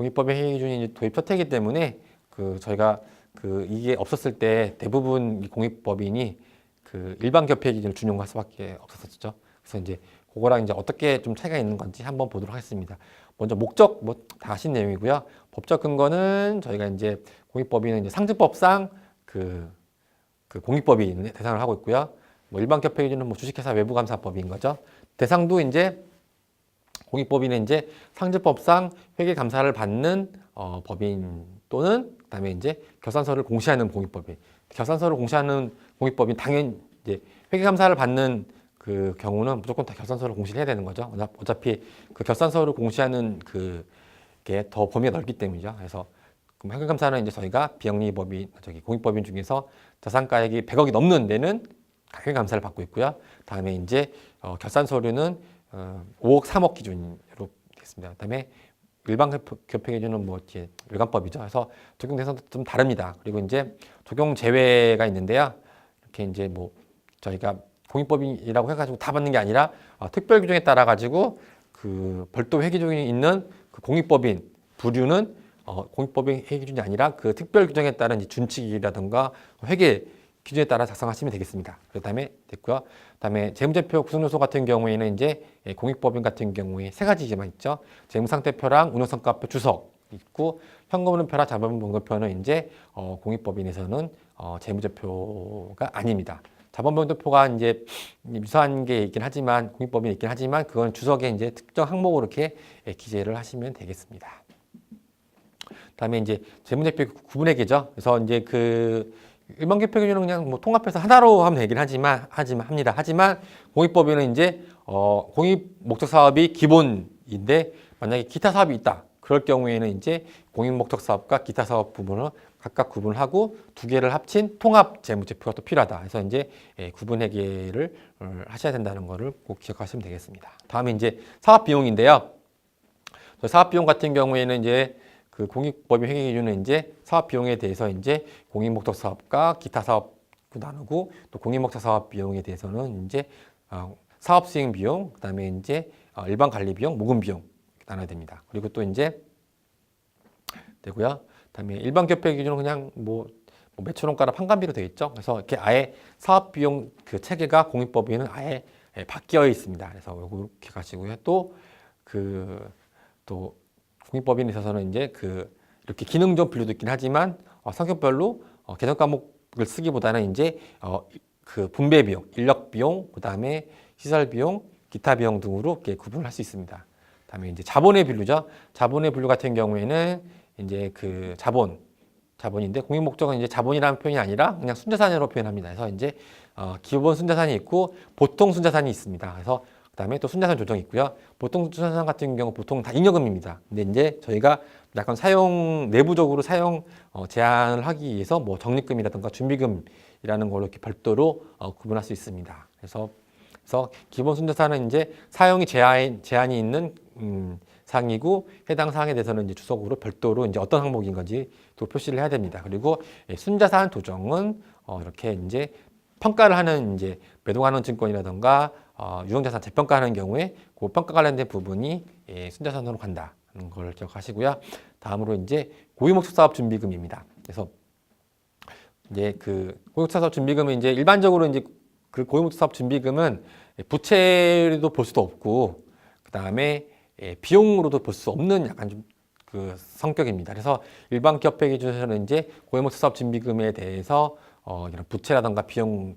공익법인 회계 기준이 이제 도입 첫 해이기 때문에 그 저희가 그 이게 없었을 때 대부분 이 공익법인이 그 일반 협회 기준을 준용할 수밖에 없었었죠. 그래서 이제 그거랑 이제 어떻게 좀 차이가 있는 건지 한번 보도록 하겠습니다. 먼저 목적 뭐다 하신 내용이고요. 법적 근거는 저희가 이제 공익법인은 이제 상증법상 그, 그 공익법인 대상을 하고 있고요. 뭐 일반 협회 기준은 뭐 주식회사 외부감사법인 거죠. 대상도 이제 공익법인은 이제 상증법상 회계 감사를 받는 어, 법인 또는 그다음에 이제 결산서를 공시하는 공익법인. 결산서를 공시하는 공익법인 당연히 이제 회계 감사를 받는 그 경우는 무조건 다 결산서를 공시를 해야 되는 거죠. 어차- 어차피 그 결산서를 공시하는 그게 더 범위가 넓기 때문이죠. 그래서 그럼 회계 감사는 이제 저희가 비영리 법인 저기 공익법인 중에서 자산가액이 100억이 넘는 데는 회계 감사를 받고 있고요. 다음에 이제 어, 결산 서류는 어, 5억, 3억 기준으로 되겠습니다. 그다음에 일반 기준은 뭐 이제 일관법이죠. 그래서 적용 대상도 좀 다릅니다. 그리고 이제 적용 제외가 있는데요. 이렇게 이제 뭐 저희가 공익법인이라고 해가지고 다 받는 게 아니라 어, 특별 규정에 따라 가지고 그 별도 회계 기준이 있는 그 공익법인 부류는 어, 공익법인 회계 기준이 아니라 그 특별 규정에 따른 준칙이라든가 회계 기준에 따라 작성하시면 되겠습니다. 그다음에 됐고요. 그다음에 재무제표 구성요소 같은 경우에는 이제 예, 공익법인 같은 경우에 세 가지만 있죠. 재무상태표랑 운영성과표 주석 있고 현금흐름표랑 자본변동표는 이제 어, 공익법인에서는 어, 재무제표가 아닙니다. 자본변동표가 이제 유사한 게 있긴 하지만 공익법인이 있긴 하지만 그건 주석에 이제 특정 항목으로 이렇게 예, 기재를 하시면 되겠습니다. 다음에 이제 재무제표 구분회계죠. 그래서 이제 그 일반 개표 기준은 그냥 뭐 통합해서 하나로 하면 되긴 하지만 하지만 합니다. 하지만 공익법인은 이제 어 공익 목적 사업이 기본인데 만약에 기타 사업이 있다. 그럴 경우에는 이제 공익 목적 사업과 기타 사업 부분을 각각 구분하고 두 개를 합친 통합 재무제표가 또 필요하다. 그래서 이제 예, 구분 회계를 어, 하셔야 된다는 거를 꼭 기억하시면 되겠습니다. 다음에 이제 사업 비용인데요. 저 사업 비용 같은 경우에는 이제 그 공익법인 회계 기준은 이제 사업 비용에 대해서 이제 공익 목적 사업과 기타 사업 나누고 또 공익 목적 사업 비용에 대해서는 이제 어, 사업 수행 비용, 그다음에 이제 어, 일반 관리 비용, 모금 비용 나눠야 됩니다. 그리고 또 이제 되고요. 그다음에 일반 협회 기준은 그냥 뭐, 뭐 매출 원가나 판관비로 되어 있죠. 그래서 이렇게 아예 사업 비용 그 체계가 공익법인은 아예 예, 바뀌어 있습니다. 그래서 이렇게 가시고요. 또그또 공익법인에 있어서는 이제 그 이렇게 기능적 분류도 있긴 하지만 어, 성격별로 어, 개정 과목을 쓰기보다는 이제 어, 그 분배 비용, 인력 비용, 그다음에 시설 비용, 기타 비용 등으로 이렇게 구분을 할 수 있습니다. 그다음에 이제 자본의 분류죠. 자본의 분류 같은 경우에는 이제 그 자본 자본인데 공익 목적은 이제 자본이라는 표현이 아니라 그냥 순자산으로 표현합니다. 그래서 이제 어, 기본 순자산이 있고 보통 순자산이 있습니다. 그래서 그다음에 또 순자산 조정이 있고요. 보통 순자산 같은 경우 보통 다 잉여금입니다. 근데 이제 저희가 약간 사용 내부적으로 사용 어, 제한을 하기 위해서 뭐 적립금이라든가 준비금이라는 걸로 이렇게 별도로 어, 구분할 수 있습니다. 그래서 그래서 기본 순자산은 이제 사용이 제한 제한이 있는 음, 사항이고 해당 사항에 대해서는 이제 주석으로 별도로 이제 어떤 항목인 건지 또 표시를 해야 됩니다. 그리고 예, 순자산 도정은 어, 이렇게 이제 평가를 하는 이제 매도하는 증권이라든가 어, 유형자산 재평가하는 경우에 그 평가 관련된 부분이 예, 순자산으로 간다는 걸 기억하시고요. 다음으로 이제 고유목적 사업 준비금입니다. 그래서 이제 그 고유목적 사업 준비금은 이제 일반적으로 이제 그 고유목적 사업 준비금은 부채로도 볼 수도 없고 그 다음에 예, 비용으로도 볼 수 없는 약간 좀 그 성격입니다. 그래서 일반 기업회 기준에서는 이제 고유목적 사업 준비금에 대해서 어, 이런 부채라든가 비용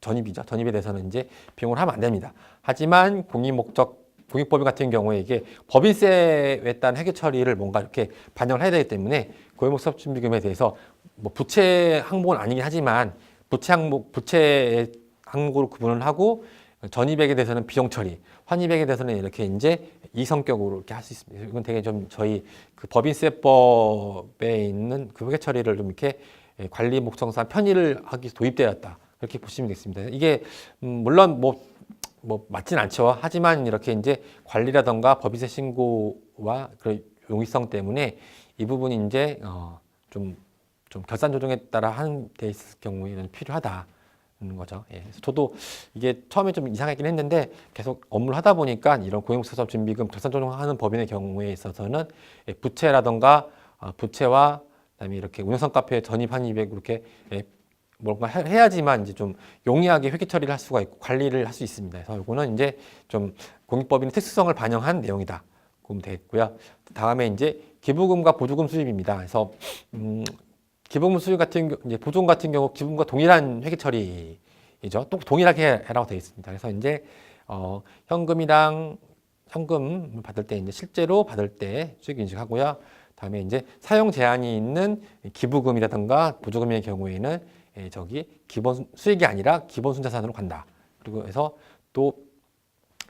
전입이죠. 전입에 대해서는 이제 비용을 하면 안 됩니다. 하지만 공익 목적 공익법인 같은 경우에 이게 법인세에 따른 회계 처리를 뭔가 이렇게 반영을 해야 되기 때문에 고유목적 준비금에 대해서 뭐 부채 항목은 아니긴 하지만 부채 항목 부채 항목으로 구분을 하고 전입액에 대해서는 비용 처리, 환입액에 대해서는 이렇게 이제 이 성격으로 이렇게 할 수 있습니다. 이건 되게 좀 저희 그 법인세법에 있는 그 회계 처리를 좀 이렇게 예, 관리 목적상 편의를 하기 위해서 도입되었다. 그렇게 보시면 되겠습니다. 이게 음, 물론 뭐, 뭐 맞진 않죠. 하지만 이렇게 이제 관리라던가 법인세 신고와 그런 용이성 때문에 이 부분이 이제 어, 좀, 좀 결산 조정에 따라 한데 있을 경우에는 필요하다. 거죠. 예. 그래서 저도 이게 처음에 좀 이상하긴 했는데 계속 업무를 하다 보니까 이런 고용사업 준비금 결산 조정하는 법인의 경우에 있어서는 예, 부채라던가 아, 부채와 그다음에 이렇게 운영성 카페 전입 한입에 그렇게 예, 뭔가 해- 해야지만 이제 좀 용이하게 회계 처리를 할 수가 있고 관리를 할 수 있습니다. 그래서 이거는 이제 좀 공익법인의 특수성을 반영한 내용이다. 보면 되겠고요. 다음에 이제 기부금과 보조금 수입입니다. 그래서 음, 기부금 수입 같은 이제 보조금 같은 경우 기부금과 동일한 회계 처리이죠. 또 동일하게 해라고 되어 있습니다. 그래서 이제 어, 현금이랑 현금 받을 때 이제 실제로 받을 때 수익 인식하고요. 다음에 이제 사용 제한이 있는 기부금이라든가 보조금의 경우에는 예, 저기 기본 수익이 아니라 기본 순자산으로 간다. 그리고 해서 또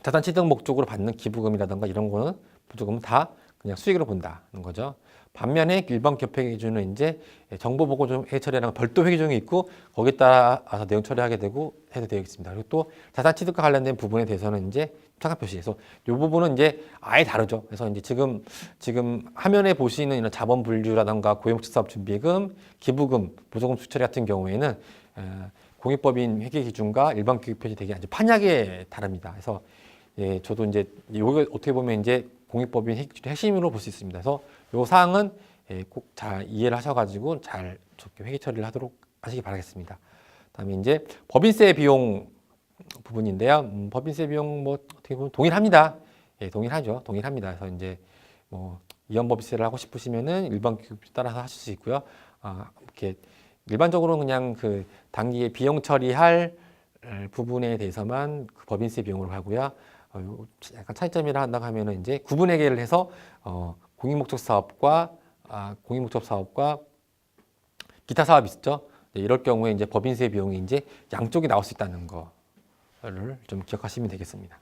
자산 취득 목적으로 받는 기부금이라든가 이런 거는 보조금은 다 그냥 수익으로 본다는 거죠. 반면에 일반 회계 기준은 이제 정보 보고 좀 회계 처리라는 별도 회계 기준이 있고 거기에 따라서 내용 처리하게 되고 해도 되어 있습니다. 그리고 또 자산 취득과 관련된 부분에 대해서는 이제 차각 표시에서 이 부분은 이제 아예 다르죠. 그래서 이제 지금 지금 화면에 보시는 이런 자본 분류라든가 고용축 사업 준비금, 기부금, 보조금 수처리 같은 경우에는 에, 공익법인 회계 기준과 일반 기업 표시 되게 아주 판약에 다릅니다. 그래서 예, 저도 이제 이거 어떻게 보면 이제 공익법인 핵- 핵심으로 볼 수 있습니다. 그래서 요 사항은 예, 꼭 잘 이해를 하셔가지고 잘 좋게 회계 처리를 하도록 하시기 바라겠습니다. 다음에 이제 법인세 비용 부분인데요. 음, 법인세 비용 뭐 어떻게 보면 동일합니다. 예, 동일하죠. 동일합니다. 그래서 이제 뭐 이연 법인세를 하고 싶으시면은 일반 규칙 따라서 하실 수 있고요. 아, 이렇게 일반적으로는 그냥 그 단기에 비용 처리할 에, 부분에 대해서만 그 법인세 비용으로 하고요. 어, 요 약간 차이점이라 한다고 하면은 이제 구분 회계를 해서 어, 공익목적 사업과 아, 공익목적 사업과 기타 사업 있죠. 네, 이럴 경우에 이제 법인세 비용이 이제 양쪽이 나올 수 있다는 거 를 좀 기억하시면 되겠습니다.